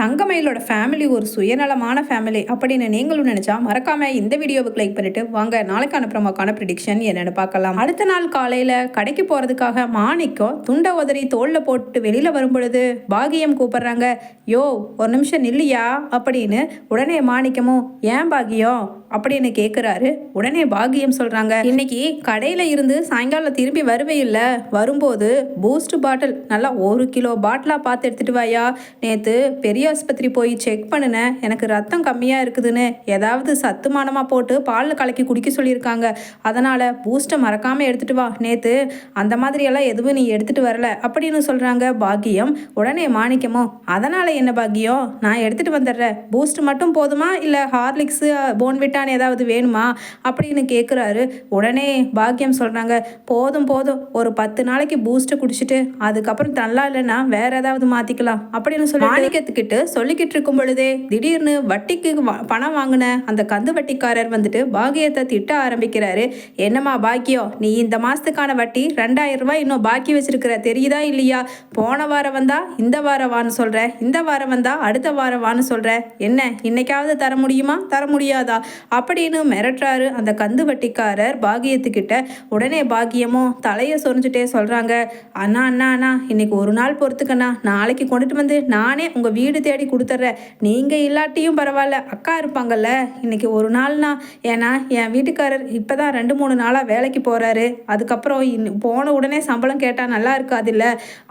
தங்கமயிலோட family ஒரு சுயநலமான family அப்படின்னு நீங்களும் நினைச்சா மறக்காம இந்த வீடியோவுக்கு லைக் பண்ணிட்டு வாங்க. நாளைக்கு அனுப்புறமாக்கான ப்ரிடிக்ஷன் என்னன்னு பார்க்கலாம். அடுத்த நாள் காலையில கடைக்கு போறதுக்காக மாணிக்கம் துண்டை உதறி தோல்ல போட்டு வெளியில வரும் பொழுது பாகியம் கூப்பிடுறாங்க. யோ ஒரு நிமிஷம் நில்லையா? அப்படின்னு உடனே மாணிக்கமும் ஏன் பாகியம் அப்படின்னு கேட்குறாரு உடனே பாகியம் சொல்றாங்க இன்னைக்கு கடையில இருந்து சாயங்காலம் திரும்பி வருவே இல்லை. வரும்போது பூஸ்ட் பாட்டில் நல்லா ஒரு கிலோ பாட்டிலாக பார்த்து எடுத்துட்டு வாயா. நேற்று பெரிய ஆஸ்பத்திரி போய் செக் பண்ணினேன். எனக்கு ரத்தம் கம்மியாக இருக்குதுன்னு ஏதாவது சத்துமானமாக போட்டு பாலில் கலக்கி குடிக்க சொல்லியிருக்காங்க. அதனால் பூஸ்ட்டை மறக்காமல் எடுத்துகிட்டு வா. நேற்று அந்த மாதிரியெல்லாம் எதுவும் நீ எடுத்துகிட்டு வரல அப்படின்னு சொல்கிறாங்க பாக்கியம். உடனே மாணிக்கமோ அதனால் என்ன பாக்கியம் நான் எடுத்துகிட்டு வந்துடுறேன். பூஸ்ட் மட்டும் போதுமா? இல்லை ஹார்லிக்ஸு போன்விட்டான் ஏதாவது வேணுமா? அப்படின்னு கேட்குறாரு உடனே பாக்கியம் சொல்கிறாங்க போதும் போதும். ஒரு பத்து நாளைக்கு பூஸ்ட்டு குடிச்சிட்டு அதுக்கப்புறம் நல்லா இல்லைன்னா வேறு ஏதாவது மாற்றிக்கலாம் அப்படின்னு சொல்லி மாணிக்கத்துக்கிட்ட சொல்லிக்கிட்டு இருக்கும் பொழுதே திடீர்னு வட்டிக்கு பணம் வாங்கின அந்த கந்து வட்டிக்காரர் வந்துட்டு பாக்கியத்தை திட்ட ஆரம்பிக்கிறாரு. என்னம்மா பாக்கியம்? நீ இந்த மாதத்துக்கான வட்டி ரெண்டாயிரம் ரூபாய் இன்னும் பாக்கி வச்சிருக்கிற தெரியுதா இல்லையா? போன வாரம் வந்தா இந்த வாரம் வான்னு சொல்ற இந்த வாரம் வந்தா அடுத்த வாரம் வான்னு சொல்ற. என்ன இன்னைக்காவது தர முடியுமா? தர முடியாதா? அப்படின்னு மிரட்டுறாரு அந்த கந்து வட்டிக்காரர் பாகியத்துக்கிட்ட உடனே பாக்கியமும் தலையை சொரிஞ்சுட்டே சொல்றாங்க அண்ணா அண்ணா அண்ணா இன்னைக்கு ஒரு நாள் பொறுத்துக்கண்ணா. நாளைக்கு கொண்டுட்டு வந்து நானே உங்க வீடு தேடி கொடுத்துட்றேன் நீங்கள் இல்லாட்டியும் பரவாயில்ல. அக்கா இருப்பாங்கல்ல. இன்னைக்கு ஒரு நாள்னா ஏன்னா என் வீட்டுக்காரர் இப்போ தான் ரெண்டு மூணு நாளாக வேலைக்கு போகிறாரு அதுக்கப்புறம் இன் போன உடனே சம்பளம் கேட்டால் நல்லா இருக்காதுல்ல.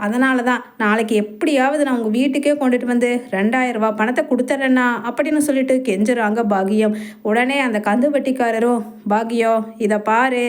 அதனால தான் நாளைக்கு எப்படியாவது நான் உங்கள் வீட்டுக்கே கொண்டுட்டு வந்து ரெண்டாயிரம் பணத்தை கொடுத்துட்றேன்னா அப்படின்னு சொல்லிட்டு கெஞ்சுறாங்க பாகியம். உடனே அந்த கந்து வட்டிக்காரரும் பாக்யோ இதை பாரு.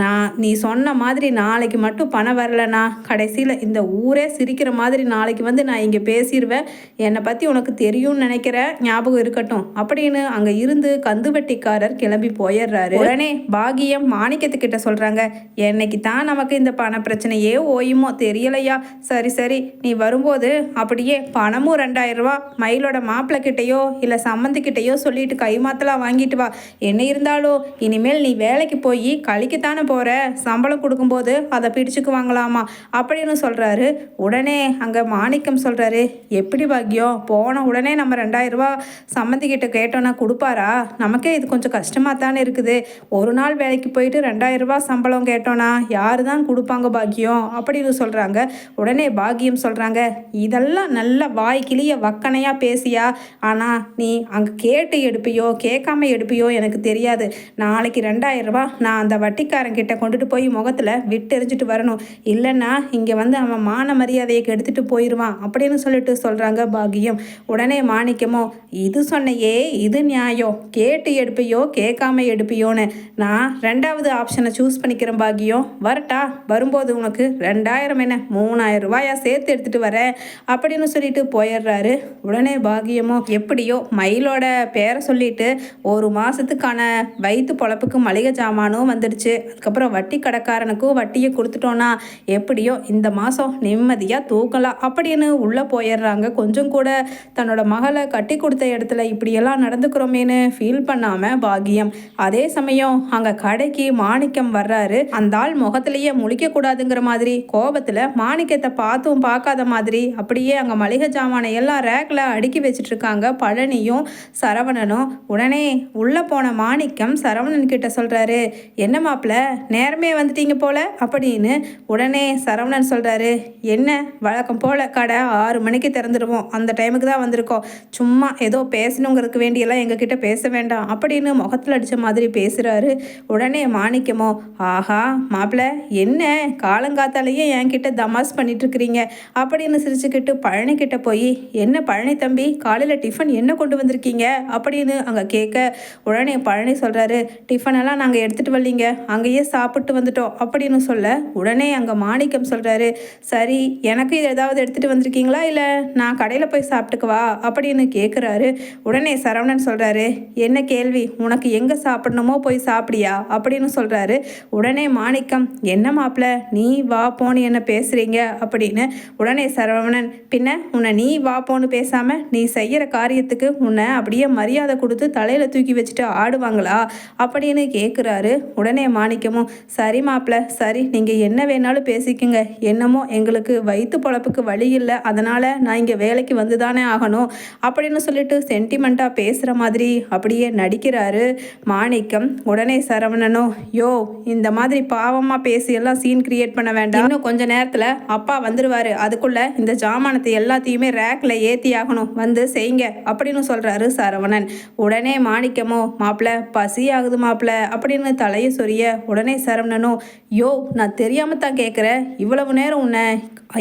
நான் நீ சொன்ன மாதிரி நாளைக்கு மட்டும் பணம் வரலனா கடைசியில் இந்த ஊரே சிரிக்கிற மாதிரி நாளைக்கு வந்து நான் இங்கே பேசிடுவேன் என்னை பற்றி உனக்கு தெரியும்னு நினைக்கிற ஞாபகம் இருக்கட்டும். அப்படின்னு அங்கே இருந்து கந்துவட்டிக்காரர் கிளம்பி போயிடுறாரு. உடனே பாகியம் மாணிக்கத்துக்கிட்ட சொல்கிறாங்க என்னைக்கு தான் நமக்கு இந்த பண பிரச்சனையே ஓயுமோ தெரியலையா? சரி சரி நீ வரும்போது அப்படியே பணமும் ரெண்டாயிரம் ரூபா மயிலோட மாப்பிள்ளை கிட்டேயோ இல்லை சம்மந்திக்கிட்டேயோ சொல்லிட்டு கைமாத்தலாம் வாங்கிட்டு வா. என்ன இருந்தாலும் இனிமேல் நீ வேலைக்கு போய் கழிக்கத்தானே போகிற சம்பளம் கொடுக்கும்போது அதை பிடிச்சுக்குவாங்களாமா? அப்படின்னு சொல்கிறாரு உடனே அங்கே மாணிக்கம் சொல்கிறாரு எப்படி பாக்கியம் போன உடனே நம்ம ரெண்டாயிரரூபா சம்மந்திக்கிட்ட கேட்டோன்னா கொடுப்பாரா? நமக்கே இது கொஞ்சம் கஷ்டமாக தானே இருக்குது. ஒரு நாள் வேலைக்கு போயிட்டு ரெண்டாயிரரூபா சம்பளம் கேட்டோன்னா யார் தான் கொடுப்பாங்க பாக்கியம் அப்படின்னு சொல்கிறாங்க உடனே பாக்கியம் சொல்கிறாங்க இதெல்லாம் நல்ல வாய் கிளிய வக்கனையாக பேசியா? ஆனால் நீ அங்கே கேட்டு எடுப்பியோ கேட்காம எடுப்பியோ எனக்கு தெரியாது. நான் நாளைக்கு ரெண்டாயிரம் ரூபா நான் அந்த வட்டிக்காரன் கிட்ட கொண்டுட்டு போய் முகத்தில் விட்டெறிஞ்சிட்டு வரணும். இல்லைன்னா இங்கே வந்து அவன் மான மரியாதையை கெடுத்துட்டு போயிடுவான் அப்படின்னு சொல்லிட்டு சொல்கிறாங்க பாகியம். உடனே மாணிக்கமோ இது சொன்னையே இது நியாயம் கேட்டு எடுப்பியோ கேட்காம எடுப்பியோன்னு? நான் ரெண்டாவது ஆப்ஷனை சூஸ் பண்ணிக்கிறேன் பாகியம். வரட்டா வரும்போது உனக்கு ரெண்டாயிரம் என்ன? மூணாயிரம் ரூபாயா? சேர்த்து எடுத்துட்டு வரேன் அப்படின்னு சொல்லிட்டு போயிடுறாரு. உடனே பாகியமோ எப்படியோ? மயிலோட பேரை சொல்லிட்டு ஒரு மாதத்துக்கான வயிற்று பொழப்புக்கு மளிகை ஜாமானும் வந்துடுச்சு. அதுக்கப்புறம் வட்டி கடைக்காரனுக்கும் வட்டியை கொடுத்துட்டோன்னா எப்படியோ இந்த மாதம் நிம்மதியாக தூக்கலாம் அப்படின்னு உள்ளே போயிடுறாங்க. கொஞ்சம் கூட தன்னோட மகளை கட்டி கொடுத்த இடத்துல இப்படியெல்லாம் நடந்துக்கிறோமேன்னு ஃபீல் பண்ணாமல் பாக்கியம் அதே சமயம் அங்கே கடைக்கு மாணிக்கம் வர்றாரு. அந்த ஆள் முகத்திலேயே முழிக்கக்கூடாதுங்கிற மாதிரி கோபத்தில் மாணிக்கத்தை பார்த்தும் பார்க்காத மாதிரி அப்படியே அங்கே மளிகை ஜாமானை எல்லாம் ரேக்கில் அடுக்கி வச்சுட்டு இருக்காங்க பழனியும் சரவணனும். உடனே உள்ளே போன மாணிக்கம் சரவணன் கிட்ட சொல்கிறாரு என்ன மாப்பிள்ள நேரமே வந்துட்டீங்க போல? அப்படின்னு உடனே சரவணன் சொல்கிறாரு என்ன வழக்கம் போல் கடை ஆறு மணிக்கு திறந்துடுவோம் அந்த டைமுக்கு தான் வந்திருக்கோம். சும்மா ஏதோ பேசணுங்கிறதுக்கு வேண்டியெல்லாம் எங்ககிட்ட பேச வேண்டாம். அப்படின்னு முகத்தில் அடித்த மாதிரி பேசுகிறாரு உடனே மாணிக்கமோ ஆஹா மாப்பிள்ள என்ன காலங்காத்தாலேயே என்கிட்ட தமாஸ் பண்ணிட்டு இருக்கிறீங்க அப்படின்னு சிரிச்சுக்கிட்டு பழனிக்கிட்ட போய் என்ன பழனி தம்பி காலையில் டிஃபன் என்ன கொண்டு வந்திருக்கீங்க? அப்படின்னு அங்கே கேட்க உடனே பழனி சொல்கிறாரு டிஃபனெல்லாம் நாங்கள் எடுத்துகிட்டு வரலீங்க. அங்கேயே சாப்பிட்டு வந்துட்டோம். அப்படின்னு சொல்ல உடனே அங்கே மாணிக்கம் சொல்கிறாரு சரி எனக்கு இது ஏதாவது எடுத்துகிட்டு வந்திருக்கீங்களா? இல்லை நான் கடையில் போய் சாப்பிட்டுக்குவா அப்படின்னு கேட்குறாரு உடனே சரவணன் சொல்கிறாரு என்ன கேள்வி? உனக்கு எங்கே சாப்பிடணுமோ போய் சாப்பிடியா? அப்படின்னு சொல்கிறாரு உடனே மாணிக்கம் என்ன மாப்பிள்ள நீ வா போன்னு என்ன பேசுகிறீங்க அப்படின்னு உடனே சரவணன் பின்ன உன்னை நீ வா போன்னு பேசாமல் நீ செய்கிற காரியத்துக்கு உன்னை அப்படியே மரியாதை கொடுத்து தலையில் தூக்கி வச்சுட்டு ஆடுவாங்களா? அப்படி அப்படின்னு கேட்குறாரு உடனே மாணிக்கமும் சரி மாப்பிள்ள சரி நீங்கள் என்ன வேணாலும் பேசிக்கங்க. என்னமோ எங்களுக்கு வயிற்று பொழப்புக்கு வழி இல்லை. அதனால் நான் இங்கே வேலைக்கு வந்து தானே ஆகணும். அப்படின்னு சொல்லிட்டு சென்டிமெண்ட்டாக பேசுகிற மாதிரி அப்படியே நடிக்கிறாரு மாணிக்கம். உடனே சரவணனும் யோ இந்த மாதிரி பாவமாக பேசி எல்லாம் சீன் கிரியேட் பண்ண வேண்டாம். இன்னும் கொஞ்ச நேரத்தில் அப்பா வந்துடுவார் அதுக்குள்ளே இந்த ஜாமானத்தை எல்லாத்தையுமே ரேக்கில் ஏற்றி ஆகணும். வந்து செய்யுங்க. அப்படின்னு சொல்கிறாரு சரவணன். உடனே மாணிக்கமோ மாப்பிள்ள பசி ஆகுது மாப்பிள்ள அப்படின்னு தலையை சொரிய உடனே சரவணனும் யோ நான் தெரியாமல் தான் கேட்குறேன் இவ்வளவு நேரம் உன்னை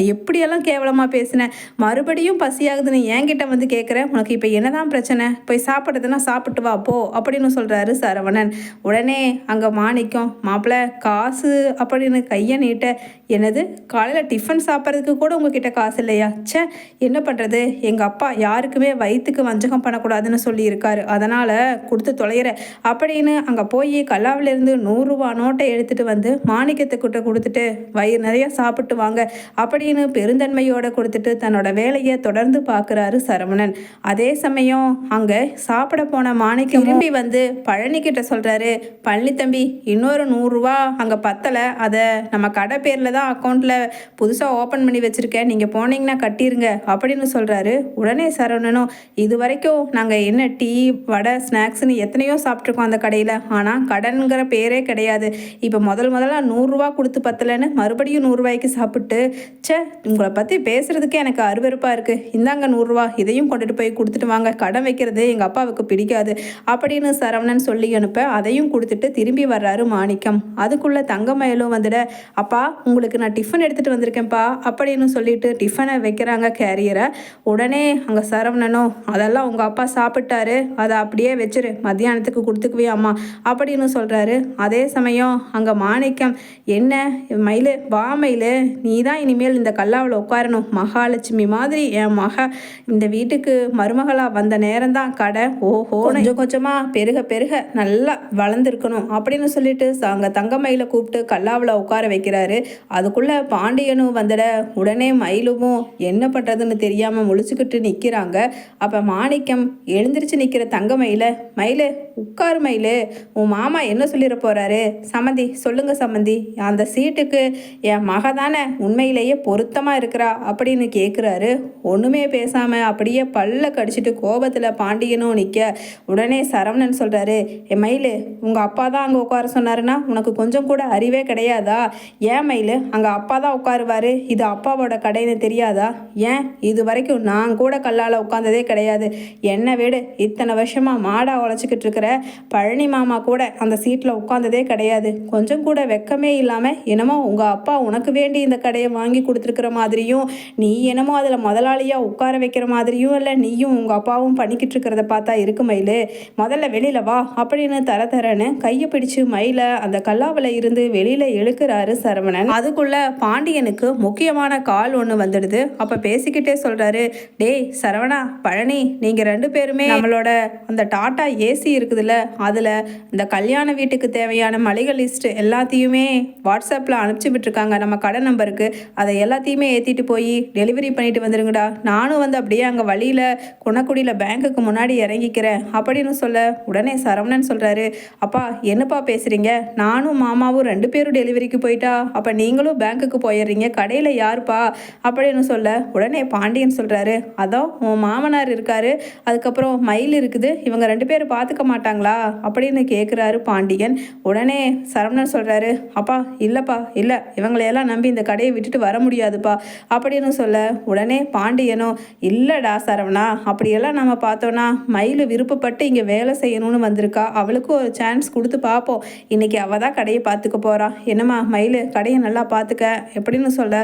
எப்படியெல்லாம் கேவலமாக பேசினேன் மறுபடியும் பசியாகுதுன்னு என்கிட்ட வந்து கேட்குறேன் உனக்கு இப்போ என்னதான் பிரச்சனை? போய் சாப்பிட்றதுன்னா சாப்பிட்டு வா போ அப்படின்னு சொல்கிறாரு சரவணன். உடனே அங்கே மாணிக்கம் மாப்பிள்ள காசு அப்படின்னு கையை நீட்ட எனது காலையில் டிஃபன் சாப்பிட்றதுக்கு கூட உங்ககிட்ட காசு இல்லையா? ச்சே என்ன பண்ணுறது எங்கள் அப்பா யாருக்குமே வயிற்றுக்கு வஞ்சகம் பண்ணக்கூடாதுன்னு சொல்லியிருக்காரு. அதனால் கொடுத்து தொலைகிற அப்படின்னு அங்கே போய் கல்லாவிலேருந்து நூறுரூவா நோட்டை எடுத்துகிட்டு வந்து மாணிக்கத்துக்கிட்ட கொடுத்துட்டு வயிறு நிறைய சாப்பிட்டு வாங்க அப்படின்னு பெருந்தன்மையோட கொடுத்துட்டு தன்னோட வேலையை தொடர்ந்து பார்க்குறாரு சரவணன். அதே சமயம் அங்கே சாப்பிட போன மாணிக்கம் திரும்பி வந்து பழனிக்கிட்ட சொல்கிறாரு பழனி தம்பி இன்னொரு நூறுரூவா அங்கே பத்தலை. அதை நம்ம கடை பேரில் தான் அக்கௌண்ட்டில் புதுசாக ஓப்பன் பண்ணி வச்சுருக்கேன். நீங்கள் போனீங்கன்னா கட்டிருங்க அப்படின்னு சொல்கிறாரு உடனே சரவணனும் இது வரைக்கும் நாங்கள் என்ன டீ வடை ஸ்நாக்ஸ்னு எத்தனையோ சாப்பிட்ருக்கோம் அந்த கடையில். ஆனால் கடன்கிற பேரே கிடையாது. இப்போ முதல் முதல்ல நூறுரூவா கொடுத்து பத்தலைன்னு மறுபடியும் நூறுரூவாய்க்கு சாப்பிட்டு ச்சே உங்களை பற்றி பேசுகிறதுக்கே எனக்கு அருவருப்பாக இருக்குது இந்தாங்க நூறுரூவா இதையும் கொண்டுட்டு போய் கொடுத்துட்டு வாங்க. கடன் வைக்கிறது எங்கள் அப்பாவுக்கு பிடிக்காது. அப்படின்னு சரவணன் சொல்லி அனுப்ப அதையும் கொடுத்துட்டு திரும்பி வர்றாரு மாணிக்கம். அதுக்குள்ளே தங்கமயிலும் வந்துட அப்பா உங்களுக்கு உங்களுக்கு நான் டிஃபன் எடுத்துகிட்டு வந்திருக்கேன்ப்பா அப்படின்னு சொல்லிட்டு டிஃபனை வைக்கிறாங்க கேரியரை உடனே அங்கே சரவணனும் அதெல்லாம் உங்கள் அப்பா சாப்பிட்டாரு. அதை அப்படியே வச்சிரு. மத்தியானத்துக்கு கொடுத்துக்குவே அம்மா. அப்படின்னு சொல்கிறாரு அதே சமயம் அங்கே மாணிக்கம் என்ன? மயிலு வா மயிலு. நீ தான் இனிமேல் இந்த கல்லாவில் உட்காரணும். மகாலட்சுமி மாதிரி என் மக. இந்த வீட்டுக்கு மருமகளாக வந்த நேரம்தான் கடை. ஓஹோ கொஞ்சம் கொஞ்சமாக பெருக பெருக. நல்லா வளர்ந்துருக்கணும். அப்படின்னு சொல்லிட்டு அங்கே தங்கமயில கூப்பிட்டு கல்லாவில் உட்கார வைக்கிறாரு. அதுக்குள்ளே பாண்டியனும் வந்துட உடனே மயிலுவும் என்ன பண்ணுறதுன்னு தெரியாமல் முழிச்சுக்கிட்டு நிற்கிறாங்க அப்போ மாணிக்கம் எழுந்திரிச்சு நிற்கிற தங்க மயில மயிலு உட்காரு மயிலு உன் மாமா என்ன சொல்லிட போகிறாரு சம்மந்தி சொல்லுங்க சம்மந்தி அந்த சீட்டுக்கு என் மக தானே உண்மையிலேயே பொருத்தமாக இருக்கிறா அப்படின்னு கேட்குறாரு ஒன்றுமே பேசாமல் அப்படியே பல்ல கடிச்சிட்டு கோபத்தில் பாண்டியனும் நிற்க உடனே சரவணன் சொல்கிறாரு என் மயிலு உங்கள் அப்பா தான் அங்கே உட்கார சொன்னாருன்னா உனக்கு கொஞ்சம் கூட அறிவே கிடையாதா? ஏன் மயிலு அங்கே அப்பா தான் உட்காருவாரு. இது அப்பாவோட கடைன்னு தெரியாதா? ஏன்? இது வரைக்கும் நான் கூட கல்லால் உட்காந்ததே கிடையாது. என்ன வீடு? இத்தனை வருஷமாக மாடா உழைச்சிக்கிட்டு இருக்கிற பழனி மாமா கூட அந்த சீட்டில் உட்காந்ததே கிடையாது. கொஞ்சம் கூட வெக்கமே இல்லாமல் என்னமோ உங்கள் அப்பா உனக்கு வேண்டி இந்த கடையை வாங்கி கொடுத்துருக்குற மாதிரியும் நீ என்னமோ அதில் முதலாளியாக உட்கார வைக்கிற மாதிரியும் இல்லை நீயும் உங்கள் அப்பாவும் பண்ணிக்கிட்டு இருக்கிறத பார்த்தா இருக்கு மயில். முதல்ல வெளியில் வா அப்படின்னு தர தரன்னு கையை பிடிச்சு மயில அந்த கல்லாவில் இருந்து வெளியில் இழுக்கிறாரு சரவணன். அதுக்குள்ள பாண்டியனுக்கு முக்கியமான கால் ஒன்று வந்துடுது. அப்போ பேசிக்கிட்டே சொல்கிறாரு டேய் சரவணா பழனி நீங்கள் ரெண்டு பேருமே நம்மளோட அந்த டாட்டா ஏசி இருக்குதுல்ல அதில் இந்த கல்யாண வீட்டுக்கு தேவையான மளிகை லிஸ்ட் எல்லாத்தையுமே வாட்ஸ்அப்பில் அனுப்பிச்சி விட்டுருக்காங்க. நம்ம கடை நம்பருக்கு. அதை எல்லாத்தையுமே ஏற்றிட்டு போய் டெலிவரி பண்ணிட்டு வந்துருங்கடா. நானும் வந்து அப்படியே அங்கே வழியில் குணக்குடியில் பேங்க்குக்கு முன்னாடி இறங்கிக்கிறேன். அப்படின்னு சொல்ல உடனே சரவணன் சொல்கிறாரு அப்பா என்னப்பா பேசுகிறீங்க நானும் மாமாவும் ரெண்டு பேரும் டெலிவரிக்கு போயிட்டா? அப்போ நீங்களும் பேங்க்குக்கு போயிடுறீங்க கடையில் யாருப்பா அப்படின்னு சொல்ல உடனே பாண்டியன் சொல்கிறாரு அதான் உன் மாமனார் இருக்காரு அதுக்கப்புறம் மயில் இருக்குது இவங்க ரெண்டு பேரும் பார்த்துக்க மாட்டாங்களா? அப்படின்னு கேட்குறாரு பாண்டியன். உடனே சரவணன் சொல்கிறாரு அப்பா இல்லைப்பா இல்லை இவங்களையெல்லாம் நம்பி இந்த கடையை விட்டுட்டு வர முடியாதுப்பா அப்படின்னு சொல்ல உடனே பாண்டியனும் இல்லைடா சரவணா அப்படியெல்லாம் நம்ம பார்த்தோன்னா மயில் விருப்பப்பட்டு இங்கே வேலை செய்யணும்னு வந்திருக்கா அவளுக்கும் ஒரு சான்ஸ் கொடுத்து பார்ப்போம் இன்னைக்கு அவள் தான் கடையை பார்த்துக்க போகிறா என்னம்மா மயில் கடையை நல்லா பார்த்துக்க எப்படின்னு சொல்ல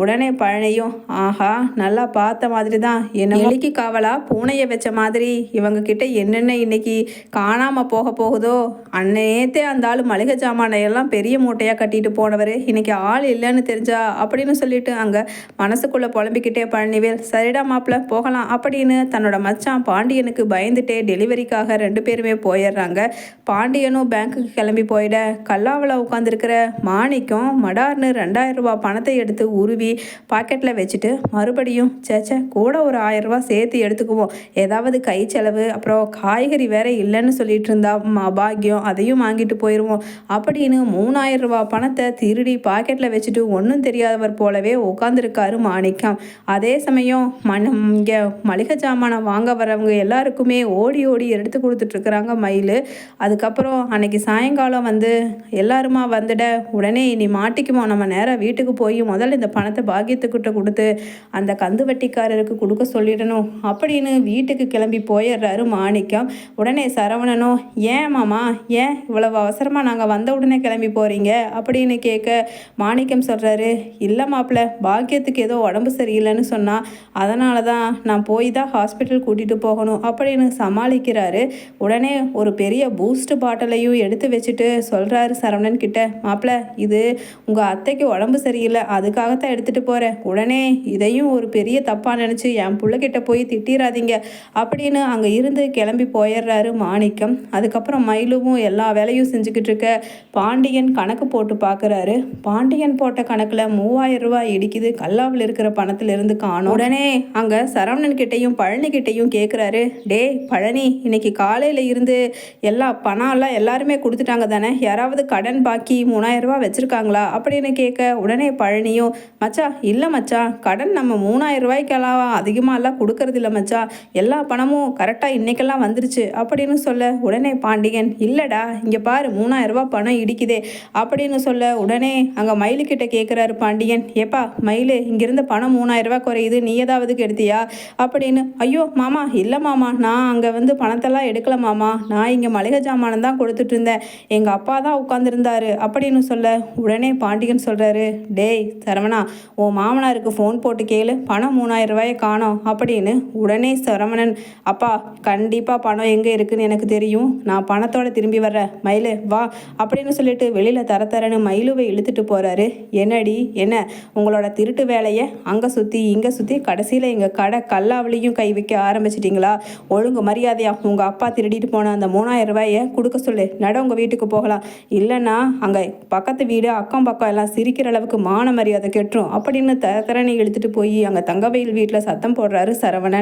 உடனே பழனியும் ஆஹா நல்லா பார்த்த மாதிரி தான் என்ன எலிக்கு காவலா? பூனையை வச்ச மாதிரி. இவங்க கிட்ட என்னென்ன இன்னைக்கு காணாமல் போக போகுதோ? அன்னையத்தே அந்த ஆள் மளிகை சாமானை எல்லாம் பெரிய மூட்டையாக கட்டிட்டு போனவர். இன்னைக்கு ஆள் இல்லைன்னு தெரிஞ்சா? அப்படின்னு சொல்லிட்டு அங்கே மனசுக்குள்ளே புலம்பிக்கிட்டே பழனிவேல் சரிடா மாப்பிள்ள போகலாம். அப்படின்னு தன்னோட மச்சான் பாண்டியனுக்கு பயந்துட்டே டெலிவரிக்காக ரெண்டு பேருமே போயிடுறாங்க. பாண்டியனும் பேங்க்குக்கு கிளம்பி போயிட கல்லாவில் உட்காந்துருக்கிற மாணிக்கம் மடார்னு ரெண்டாயிரம் ரூபாய் பணத்தை எடுத்து உருவி பாக்கெட்டில் வச்சுட்டு மறுபடியும் சேச்சே கூட ஒரு ஆயிரம் ரூபாய் சேர்த்து எடுத்துக்குவோம். ஏதாவது கை செலவு அப்புறம் காய்கறி வேற இல்லைன்னு சொல்லிட்டு இருந்தா ம- பாக்கியம் அதையும் வாங்கிட்டு போயிடுவோம் அப்படின்னு மூணாயிரம் ரூபாய் பணத்தை திருடி பாக்கெட்டில் வச்சுட்டு ஒன்றும் தெரியாதவர் போலவே உட்காந்துருக்காரு மாணிக்கம். அதே சமயம் மண் இங்கே மளிகை சாமானை வாங்க வரவங்க எல்லாருக்குமே ஓடி ஓடி எடுத்து கொடுத்துட்ருக்குறாங்க மயில். அதுக்கப்புறம் அன்னைக்கு சாயங்காலம் வந்து எல்லாருமா வந்துட உடனே நீ மாட்டிக்குமோ நம்ம நேரம் வீட்டுக்கு போய் முதல்ல இந்த பணத்தை பாக்கியத்துக்கிட்ட கொடுத்து அந்த கந்து வட்டிக்காரருக்கு கொடுக்க சொல்லிடணும். அப்படின்னு வீட்டுக்கு கிளம்பி போயிடுறாரு மாணிக்கம். உடனே சரவணனும் ஏன் மாமா ஏன் இவ்வளவு அவசரமாக நாங்கள் வந்த உடனே கிளம்பி போகிறீங்க அப்படின்னு கேட்க மாணிக்கம் சொல்கிறாரு இல்லை மாப்பிள்ள பாக்கியத்துக்கு ஏதோ உடம்பு சரியில்லைன்னு சொன்னால் அதனால தான் நான் போய் தான் ஹாஸ்பிட்டல் கூட்டிகிட்டு போகணும் அப்படின்னு சமாளிக்கிறாரு. உடனே ஒரு பெரிய பூஸ்ட் பாட்டிலையும் எடுத்து வச்சுட்டு சொல்கிறாரு சரவணன் கிட்ட மாப்பிள்ள இது உங்கள் பிள்ளைக்கு உடம்பு சரியில்லை அதுக்காகத்தான் எடுத்துகிட்டு போகிறேன் உடனே இதையும் ஒரு பெரிய தப்பாக நினச்சி என் புள்ளக்கிட்ட போய் திட்டிராதீங்க அப்படின்னு அங்கே இருந்து கிளம்பி போயிடுறாரு மாணிக்கம். அதுக்கப்புறம் மயிலுவும் எல்லா வேலையும் செஞ்சுக்கிட்டு இருக்க பாண்டியன் கணக்கு போட்டு பார்க்குறாரு பாண்டியன் போட்ட கணக்கில் மூவாயிரம் ரூபாய் இடிக்குது. கல்லாவில் இருக்கிற பணத்துல இருந்து காணும். உடனே அங்கே சரவணன் கிட்டையும் பழனி கிட்டையும் கேட்குறாரு டேய் பழனி இன்னைக்கு காலையில் இருந்து எல்லா பணம் எல்லாம் எல்லாருமே கொடுத்துட்டாங்க தானே? யாராவது கடன் பாக்கி மூணாயிரம் ரூபாய் வச்சுருக்காங்களா? அப்படின்னு கேட்க உடனே பழனியும் மச்சா இல்லை மச்சா கடன் நம்ம மூணாயிரம் ரூபாய்க்கெல்லாம் அதிகமாகலாம் கொடுக்கறது இல்லை மச்சா. எல்லா பணமும் கரெக்டாக இன்னைக்கெல்லாம் வந்துருச்சு. அப்படின்னு சொல்ல உடனே பாண்டியன் இல்லைடா இங்கே பாரு மூணாயிரம் ரூபா பணம் இடிக்குதே. அப்படின்னு சொல்ல உடனே அங்கே மயிலுக்கிட்ட கேட்குறாரு பாண்டியன் ஏப்பா மயிலு இங்கேருந்து பணம் மூணாயிரம் குறையுது நீ ஏதாவதுக்கு எடுத்தியா அப்படின்னு ஐயோ மாமா இல்லை மாமா நான் அங்கே வந்து பணத்தெல்லாம் எடுக்கல மாமா. நான் இங்கே மளிகை ஜாமானம் தான் கொடுத்துட்டு இருந்தேன். எங்கள் அப்பா தான் உட்காந்துருந்தாரு அப்படின்னு சொல்ல உடனே பாண்டியன் சொல்கிறாரு டேய் சரவணா உன் மாமனாருக்கு ஃபோன் போட்டு கேளு. பணம் மூணாயிரம் ரூபாயை காணோம் அப்படின்னு உடனே சரவணன் அப்பா கண்டிப்பாக பணம் எங்கே இருக்குன்னு எனக்கு தெரியும். நான் பணத்தோட திரும்பி வர்றேன். மயிலு வா அப்படின்னு சொல்லிட்டு வெளியில் தர தரன்னு மயிலுவை இழுத்துட்டு போகிறாரு என்னடி? என்ன? உங்களோட திருட்டு வேலையை அங்கே சுற்றி இங்கே சுற்றி கடைசியில் எங்கள் கடை கல்லாவிலையும் கை வைக்க ஆரம்பிச்சிட்டிங்களா? ஒழுங்கு மரியாதையா உங்கள் அப்பா திருடிட்டு போன அந்த மூணாயிரம் ரூபாயை கொடுக்க சொல்லு. நட உங்கள் வீட்டுக்கு போகலாம். இல்லைன்னா அங்கே பக்கத்து வீடு அக்கம் பக்கம் எல்லாம் சிரிக்கிற அளவுக்கு மான மரியாதை கெட்டுரும். அப்படின்னு தர இழுத்துட்டு போய் அங்கே தங்கவயல் வீட்டில் சத்தம் போடுறாரு சரவணன்.